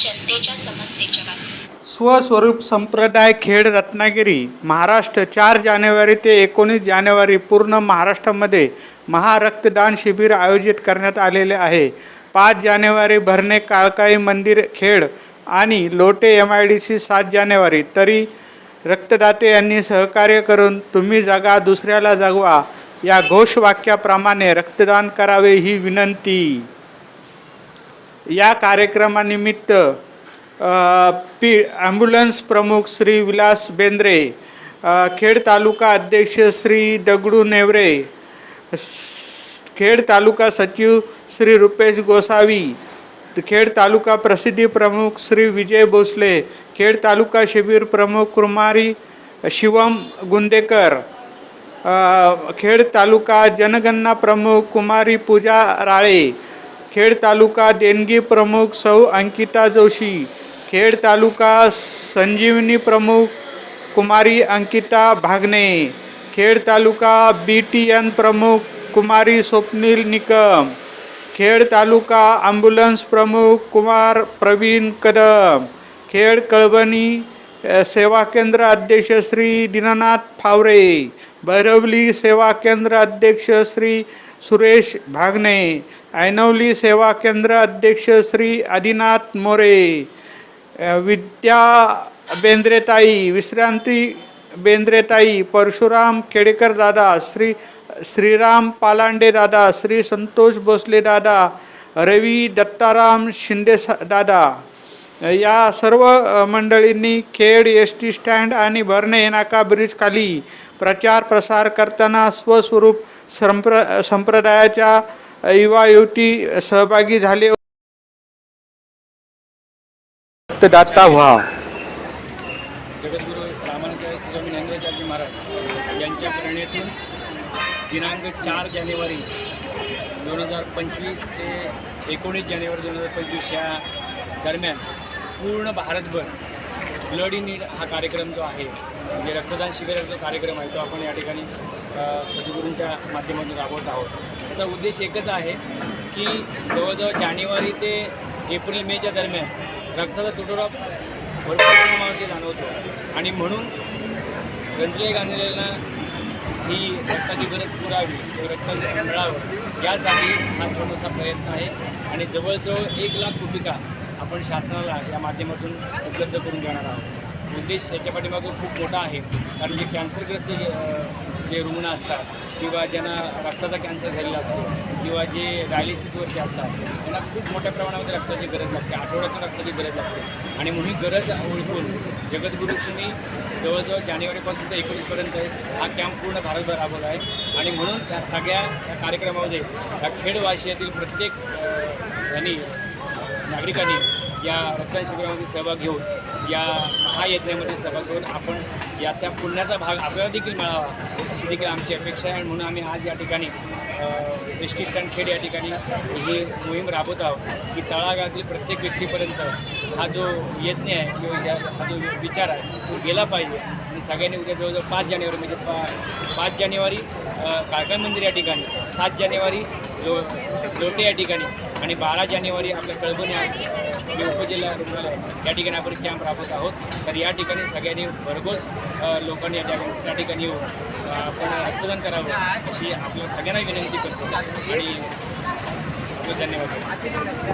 जनतेच्या समस्येच्या स्वस्वरूप संप्रदाय खेड रत्नागिरी महाराष्ट्र चार जानेवारी ते एकोणीस जानेवारी पूर्ण महाराष्ट्रामध्ये महारक्तदान शिबिर आयोजित करण्यात आलेले आहे. पाच जानेवारी भरणे काळकाई मंदिर खेड आणि Lote M I D C सात जानेवारी. तरी रक्तदाते यांनी सहकार्य करून तुम्ही जगा दुसऱ्याला जगवा. या घोषवाक्याप्रमाणे रक्तदान करावे ही विनंती. या कार्यक्रमानिमित्त पी ॲम्ब्युलन्स प्रमुख श्री विलास बेंद्रे खेड तालुका अध्यक्ष श्री दगडू नेवरे खेड तालुका सचिव श्री रुपेश गोसावी खेड तालुका प्रसिद्धी प्रमुख श्री विजय भोसले खेड तालुका शिबिर प्रमुख कुमारी शिवम गुंदेकर खेड तालुका जनगणना प्रमुख कुमारी पूजा राळे खेड तालुका देणगी प्रमुख सौ अंकिता जोशी खेड तालुका संजीवनी प्रमुख कुमारी Ankita Bhagne Khed taluka B T N प्रमुख कुमारी स्वप्नील निकम खेड तालुका ॲम्ब्युलन्स प्रमुख कुमार प्रवीण कदम खेड कळवणी सेवा केंद्र अध्यक्ष श्री दीनानाथ फावरे भैरवली सेवा केंद्र अध्यक्ष श्री सुरेश भागणे ऐनवली सेवा केंद्र अध्यक्ष श्री आदिनाथ मोरे विद्या बेंद्रेताई विश्रांती बेंद्रेताई परशुराम केडेकर दादा श्री श्रीराम पालांडे दादा श्री संतोष भोसले दादा रवी दत्ताराम शिंदे दादा या सर्व मंडळींनी खेड एस टी स्टँड आणि भरणे नाका ब्रिज खाली प्रचार प्रसार करताना स्वस्वरूप संप्र संप्रदायाच्या युवा युवती सहभागी झाले. रक्तदाता व्हा. जगद्गुरू रामानुजाचार्य स्वामी ज्ञानेंद्राचार्य महाराज यांच्या प्रेरणेतून दिनांक चार जानेवारी दोन हजार पंचवीस ते एकोणीस जानेवारी दोन हजार पंचवीस या दरम्यान पूर्ण भारतभर ब्लड इन नीड हा कार्यक्रम जो आहे म्हणजे रक्तदान शिबिराचा जो कार्यक्रम आहे तो आपण या ठिकाणी सद्गुरूंच्या माध्यमातून राबवत आहोत. त्याचा उद्देश एकच आहे की जवळजवळ जानेवारी ते एप्रिल मेच्या दरम्यान रक्ताचा तुटवडा भरपूर प्रमाणावरती जाणवतो. आणि म्हणून रंजले गांधीला ही रक्ताची गरज पुरावी किंवा रक्त मिळावं यासाठी हा छोटासा प्रयत्न आहे. आणि जवळजवळ एक लाख कुपिका आपण शासनाला या माध्यमातून उपलब्ध करून देणार आहोत. उद्देश याच्या पाठीमागं खूप मोठा आहे. कारण जे कॅन्सरग्रस्त जे रुग्ण असतात किंवा ज्यांना रक्ताचा कॅन्सर झालेला असतो किंवा जे डायलिसिसवरती असतात त्यांना खूप मोठ्या प्रमाणामध्ये रक्ताची गरज लागते. आठवड्यातून रक्ताची गरज लागते. आणि म्हणून गरज ओळखून जगद्गुरुश्रींनी जवळजवळ जानेवारीपासून ते एकोणीसपर्यंत हा कॅम्प पूर्ण भारतभर राबवला आहे. आणि म्हणून या सगळ्या या कार्यक्रमामध्ये या खेडवाशियातील प्रत्येक यांनी नागरिकांनी या रक्तदान शिबिरामध्ये सहभाग घेऊन या महायज्ञामध्ये सहभाग घेऊन आपण याचा पुण्याचा भाग आपल्याला देखील मिळावा अशी देखील आमची अपेक्षा आहे. म्हणून आम्ही आज या ठिकाणी एस टी स्टँड खेड या ठिकाणी ही मोहीम राबवत आहोत की तळागाळातील प्रत्येक व्यक्तीपर्यंत हा जो यज्ञ आहे किंवा या हा जो विचार आहे तो गेला पाहिजे. आणि सगळ्यांनी उद्या जवळजवळ पाच जानेवारी म्हणजे पा पाच जानेवारी काळका मंदिर या ठिकाणी सात जानेवारी लो लोटे या ठिकाणी. आणि बारा जानेवारी आपल्या कळबणे जे उपजिल्हा रुग्णालय या ठिकाणी आपण कॅम्प राबवत आहोत. तर या ठिकाणी सगळ्यांनी भरघोस लोकांनी या ठिकाणी ठिकाणी येऊन आपण रक्तदान करावं अशी आपल्या सगळ्यांना विनंती करतो. आणि धन्यवाद.